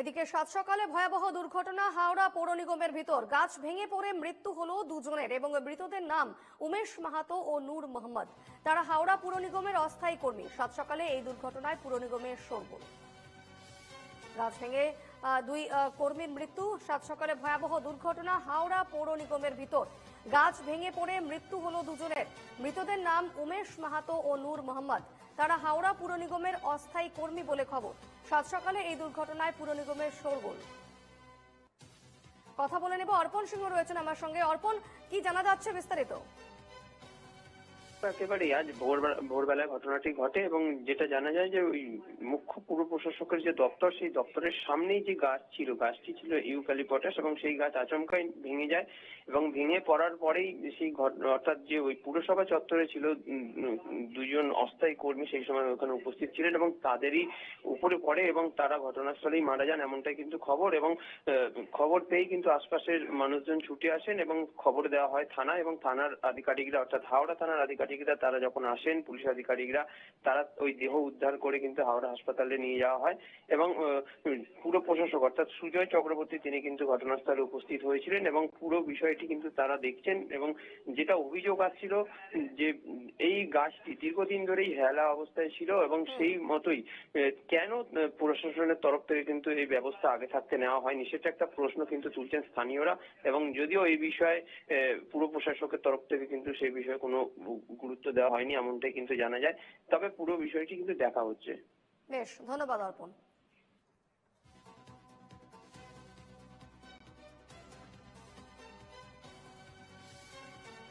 এদিকে সাত সকালে ভয়াবহ দুর্ঘটনা, হাওড়া পৌর নিগমের ভিতর। গাছ ভেঙে পড়ে, মৃত্যু হলো দুজনের এবং মৃতদের নাম উমেশ মাহাতো ও নূর মোহাম্মদ। তারা হাওড়া পৌর নিগমের অস্থায়ী কর্মী। সাত সকালে এই দুর্ঘটনায় পৌর নিগমের গাছ ভেঙে দুই কর্মীর মৃত্যু, সাত সকালে ভয়াবহ দুর্ঘটনা হাওড়া পৌর নিগমের ভিতর। গাছ ভেঙে পড়ে, মৃত্যু হলো দুজনের। মৃতদের নাম উমেশ মাহাতো ও নূর মোহাম্মদ। তারা হাওড়া পুর নিগমের অস্থায়ী কর্মী বলে খবর। সাত সকালে এই দুর্ঘটনায় পুর নিগমের শোরগোল। কথা বলে নেব, অর্পণ সিংহ রয়েছেন আমার সঙ্গে। অর্পণ, কি জানা যাচ্ছে বিস্তারিত? একেবারে আজ ভোরবেলা, ভোরবেলায় ঘটনাটি ঘটে এবং যেটা জানা যায় যে ওই মুখ্য পুর প্রশাসকের যে দপ্তর, সেই দপ্তরের সামনেই যে গাছ ছিল, গাছটি ছিল ইউক্যালিপটাস এবং সেই গাছ আচমকাই ভেঙে যায় এবং ভেঙে পড়ার পরেই সেই অর্থাৎ যে ওই পুরসভা চত্বরে ছিল দুজন অস্থায়ী কর্মী সেই সময় ওখানে উপস্থিত ছিলেন এবং তাদেরই উপরে পড়ে এবং তারা ঘটনাস্থলেই মারা যান এমনটাই কিন্তু খবর এবং খবর পেয়েই কিন্তু আশপাশের মানুষজন ছুটে আসেন এবং খবর দেওয়া হয় থানা এবং থানার আধিকারিকরা, অর্থাৎ হাওড়া থানার আধিকারিকরা তারা যখন আসেন পুলিশ আধিকারিকরা তারা ওই দেহ উদ্ধার করে কিন্তু হাওড়া হাসপাতালে নিয়ে যাওয়া হয় এবং পুরো প্রশাসক অর্থাৎ সুজয় চক্রবর্তী তিনি কিন্তু ঘটনাস্থলে উপস্থিত হয়েছিলেন এবং পুরো বিষয়টি কিন্তু তারা দেখছেন এবং যেটা অভিযোগ আসছিল যে এই গাছটি দীর্ঘদিন ধরেই হেলা অবস্থায় ছিল এবং সেই মতোই কেন প্রশাসনের তরফ থেকে কিন্তু এই ব্যবস্থা আগে থাকতে নেওয়া হয়নি সেটা একটা প্রশ্ন কিন্তু তুলছেন স্থানীয়রা এবং যদিও এই বিষয়ে পুরো প্রশাসকের তরফ থেকে কিন্তু সেই বিষয়ে কোনো গুরুত্ব দেওয়া হয়নি এমনটাই কিন্তু জানা যায়। তবে পুরো বিষয়টি কিন্তু দেখা হচ্ছে। বেশ, ধন্যবাদ অর্পণ।